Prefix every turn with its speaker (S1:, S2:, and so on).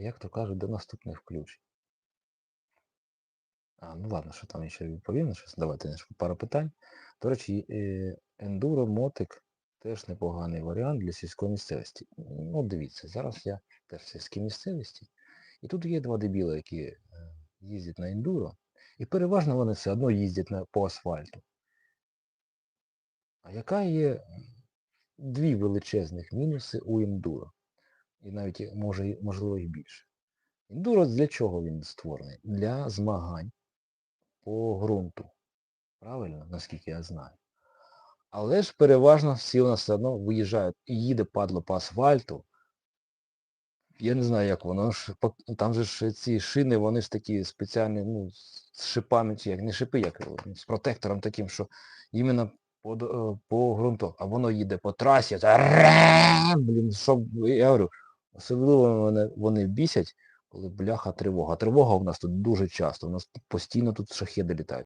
S1: як то кажуть, до наступних включень. А, ну ладно, що там ще відповім, щось. Давайте пару питань. До речі, е, ендуро мотик теж непоганий варіант для сільської місцевості. Ну, дивіться, зараз я теж в сільській місцевості. І тут є два дебіла, які е, їздять на ендуро. І переважно вони все одно їздять на, по асфальту. А яка є дві величезних мінуси у ендуро? І навіть може, можливо і більше. Ендуро для чого він створений? Для змагань по ґрунту. Правильно, наскільки я знаю. Але ж переважно всі у нас все одно виїжджають і їде падло по асфальту. Я не знаю, як воно там же ж ці шини, вони ж такі спеціальні, ну, з шипами, чи як, не шипи, як е, з протектором таким, що іменно по, е, по ґрунту, а воно їде по трасі, це блін, що, я говорю, особливо вони, вони бісять, коли бляха тривога. Тривога у нас тут дуже часто, у нас постійно тут шахеди літають.